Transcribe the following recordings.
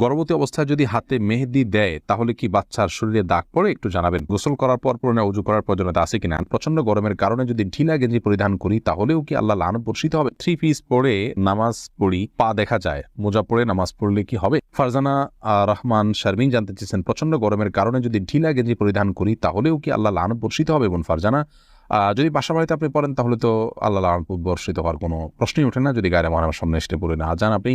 গর্ভবতী অবস্থায় যদি হাতে মেহেদি দেয়, তাহলে কি বাচ্চার শরীরে দাগ পড়ে? একটু জানাবেন। গোসল করার পর পুরনো উজু করার প্রয়োজনীয়তা আছে কিনা? প্রচণ্ড গরমের কারণে যদি ঢিলা গেঞ্জি পরিধান করি, তাহলেও কি আল্লাহ লানত বর্ষিত হবে? থ্রি পিস পরে নামাজ পড়ি, পা দেখা যায়। মোজা পরে নামাজ পড়লে কি হবে? ফারজানা রহমান শারমিন জানতে চেয়েছেন প্রচণ্ড গরমের কারণে যদি ঢিলা গেঞ্জি পরিধান করি, তাহলেও কি আল্লাহ লানত বর্ষিত হবে বোন ফারজানা? যদি বাসা বাড়িতে আপনি পড়েন, তাহলে তো আল্লাহ লানত বর্ষিত হওয়ার কোনো প্রশ্নই ওঠে না। যদি গায়ে মহানামের সামনে এসে পড়ে না যান আপনি।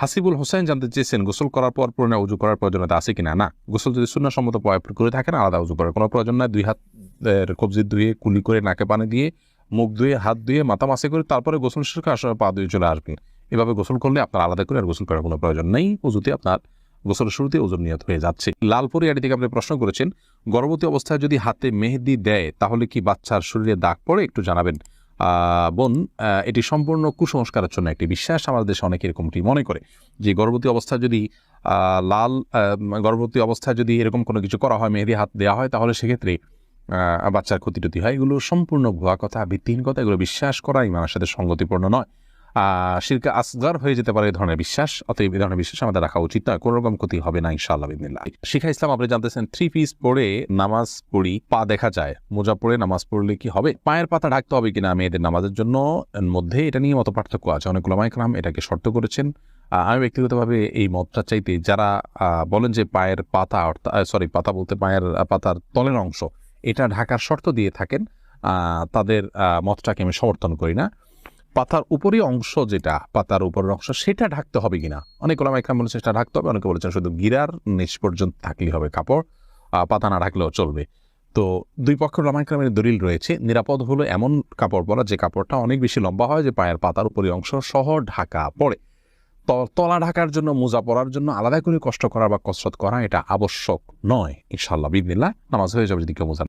হাসিবুল হোসেন জানতে চেয়েছেন, গোসল করার পর পুরনো উজু করার প্রয়োজনীয়তা আছে কিনা? না, গোসল যদি শূন্য সম্মত করে থাকেন, আলাদা উজু করার কোনো প্রয়োজন নাই। দুই হাত কবজি ধুয়ে, কুলি করে নাকে পানি দিয়ে, মুখ ধুয়ে, হাত ধুয়ে, মাথা মাসে করে তারপরে গোসল করে আসলে পা ধুয়ে চলে আসবেন। এভাবে গোসল করলে আপনার আলাদা করে আর গোসল করার কোনো প্রয়োজন নেই। উজুতে আপনার গোসলের শুরুতে ওজন নিয়ত হয়ে যাচ্ছে। লালপুরি আড়ি থেকে আপনি প্রশ্ন করেছেন, গর্ভবতী অবস্থায় যদি হাতে মেহেদি দেয়, তাহলে কি বাচ্চার শরীরে দাগ পড়ে? একটু জানাবেন। বোন এটি সম্পূর্ণ কুসংস্কারের জন্য একটি বিশ্বাস। আমাদের দেশে অনেকে এরকমটি মনে করে যে গর্ভবতী অবস্থা যদি লাল গর্ভবতী অবস্থায় যদি এরকম কোনো কিছু করা হয়, মেহেদি হাত দেওয়া হয়, তাহলে সেক্ষেত্রে বাচ্চার ক্ষতি টতি হয়। এগুলো সম্পূর্ণ ভুয়া কথা, ভিত্তিহীন কথা। এগুলো বিশ্বাস করাই মানুষের সাথে সঙ্গতিপূর্ণ নয়। শিরকে আসগার হয়ে যেতে পারে এই ধরনের বিশ্বাস, অতএব এই ধরনের বিশ্বাস আমাদের রাখা উচিত নয় কোনো রকম ক্ষতি হবে না, ইনশাআল্লাহ বিদিনিল্লাহ শিখা ইসলাম, আপনি জানতেছেন থ্রি পিস পরে নামাজ পড়ি, পা দেখা যায়। মোজা পরে নামাজ পড়লে কি হবে? পায়ের পাতা ঢাকতে হবে কিনা মেয়েদের নামাজের জন্য? মধ্যে এটা নিয়ে মত পার্থক্য আছে। অনেক ওলামাইকরাম এটাকে শর্ত করেছেন। আমি ব্যক্তিগতভাবে এই মতটা চাইতে, যারা বলেন যে পায়ের পাতা অর্থাৎ সরি পাতা বলতে পায়ের পাতার তলের অংশ, এটা ঢাকার শর্ত দিয়ে থাকেন তাদের মতটাকে আমি সমর্থন করি না। পাতার উপরি অংশ যেটা, পাতার উপরের অংশ, সেটা ঢাকতে হবে কিনা? অনেক ওলামা একরাম বলেছেন সেটা ঢাকতে হবে, অনেকে বলেছেন শুধু গিরার নিচ পর্যন্ত থাকলেই হবে কাপড় পাতা না ঢাকলেও চলবে। তো দুই পক্ষের ওলামাইকরামের দলিল রয়েছে, নিরাপদ হলো এমন কাপড় পরা যে কাপড়টা অনেক বেশি লম্বা হয়, যে পায়ের পাতার উপরি অংশ সহ ঢাকা পড়ে। তলা ঢাকার জন্য মোজা পরার জন্য আলাদা করে কষ্ট করা বা কসরত করা এটা আবশ্যক নয় ইনশাল্লাহ বিদিনিল্লাহ নামাজ হয়ে যাবে যদি কেউ মোজা